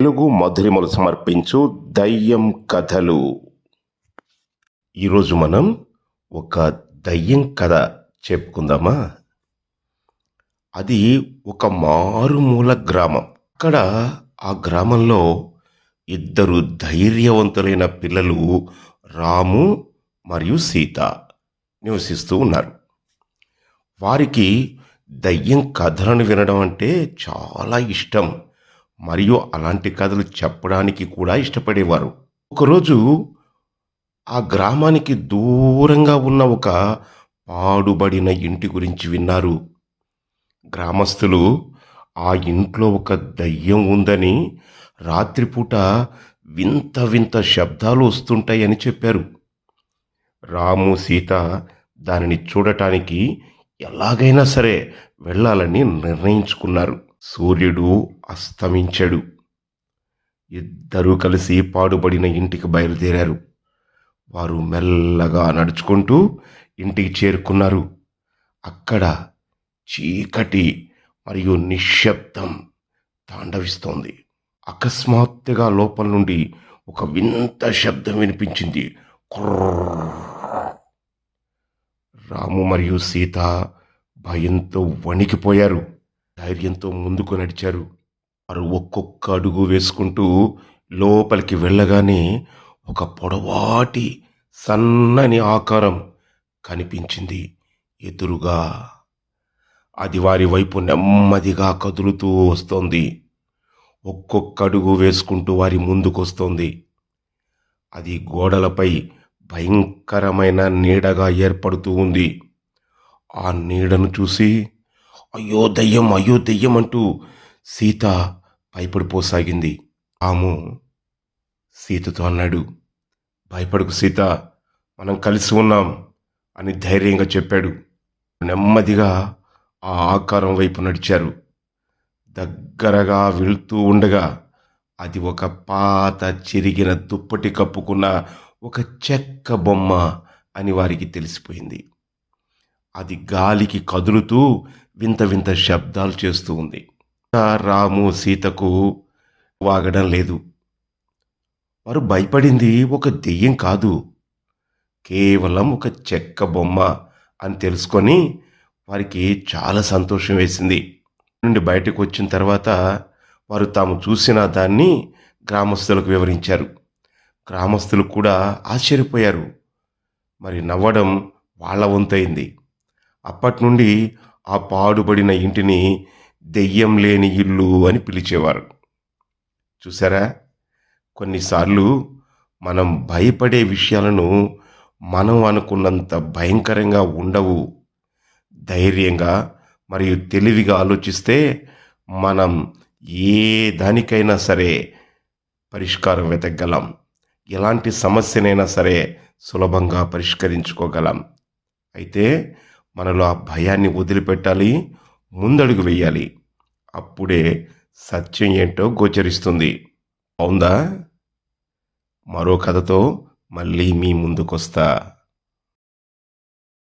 తెలుగు మధురిమలు సమర్పించు దయ్యం కథలు. ఈరోజు మనం ఒక దయ్యం కథ చెప్పుకుందామా? అది ఒక మారుమూల గ్రామం. అక్కడ ఆ గ్రామంలో ఇద్దరు ధైర్యవంతులైన పిల్లలు రాము మరియు సీత నివసిస్తూ ఉన్నారు. వారికి దయ్యం కథలను వినడం అంటే చాలా ఇష్టం. మరియు అలాంటి కథలు చెప్పడానికి కూడా ఇష్టపడేవారు. ఒకరోజు ఆ గ్రామానికి దూరంగా ఉన్న ఒక పాడుబడిన ఇంటి గురించి విన్నారు. గ్రామస్తులు ఆ ఇంట్లో ఒక దయ్యం ఉందని రాత్రిపూట వింత వింత శబ్దాలు వస్తుంటాయని చెప్పారు. రాము సీత దానిని చూడటానికి ఎలాగైనా సరే వెళ్ళాలని నిర్ణయించుకున్నారు. సూర్యుడు అస్తమించాడు. ఇద్దరూ కలిసి పాడుబడిన ఇంటికి బయలుదేరారు. వారు మెల్లగా నడుచుకుంటూ ఇంటికి చేరుకున్నారు. అక్కడ చీకటి మరియు నిశ్శబ్దం తాండవిస్తోంది. అకస్మాత్తుగా లోపల నుండి ఒక వింత శబ్దం వినిపించింది. రాము మరియు సీత భయంతో వణికిపోయారు. ధైర్యంతో ముందుకు నడిచారు. వారు ఒక్కొక్క అడుగు వేసుకుంటూ లోపలికి వెళ్ళగానే ఒక పొడవాటి సన్నని ఆకారం కనిపించింది ఎదురుగా. అది వారి వైపు నెమ్మదిగా కదులుతూ వస్తోంది. ఒక్కొక్క అడుగు వేసుకుంటూ వారి ముందుకొస్తోంది. అది గోడలపై భయంకరమైన నీడగా ఏర్పడుతూ ఉంది. ఆ నీడను చూసి అయ్యో దయ్యం అయ్యో దయ్యం అంటూ సీత భయపడిపోసాగింది. ఆము సీతతో అన్నాడు భయపడకు సీత మనం కలిసి ఉన్నాం అని ధైర్యంగా చెప్పాడు. నెమ్మదిగా ఆ ఆకారం వైపు నడిచారు. దగ్గరగా వెళ్తూ ఉండగా అది ఒక పాత చిరిగిన దుప్పటి కప్పుకున్న ఒక చెక్క బొమ్మ అని వారికి తెలిసిపోయింది. అది గాలికి కదులుతూ వింత వింత శబ్దాలు చేస్తూ ఉంది. రాము సీతకు వాగడం లేదు. వారు భయపడింది ఒక దెయ్యం కాదు. కేవలం ఒక చెక్క బొమ్మ అని తెలుసుకొని వారికి చాలా సంతోషం వేసింది. నుండి బయటకు వచ్చిన తర్వాత వారు తాము చూసిన దాన్ని గ్రామస్తులకు వివరించారు. గ్రామస్తులు కూడా ఆశ్చర్యపోయారు. మరి నవ్వడం వాళ్ళ వంతైంది అప్పటి నుండి ఆ పాడుబడిన ఇంటిని దెయ్యం లేని ఇల్లు అని పిలిచేవారు. చూసారా కొన్నిసార్లు మనం భయపడే విషయాలను మనం అనుకున్నంత భయంకరంగా ఉండవు. ధైర్యంగా మరియు తెలివిగా ఆలోచిస్తే మనం ఏ దానికైనా సరే పరిష్కారం వెతకగలం. ఎలాంటి సమస్యనైనా సరే సులభంగా పరిష్కరించుకోగలం. అయితే మనలో ఆ భయాన్ని వదిలిపెట్టాలి ముందడుగు వేయాలి. అప్పుడే సత్యం ఏంటో గోచరిస్తుంది. అవుందా? మరో కథతో మళ్ళీ మీ ముందుకొస్తా.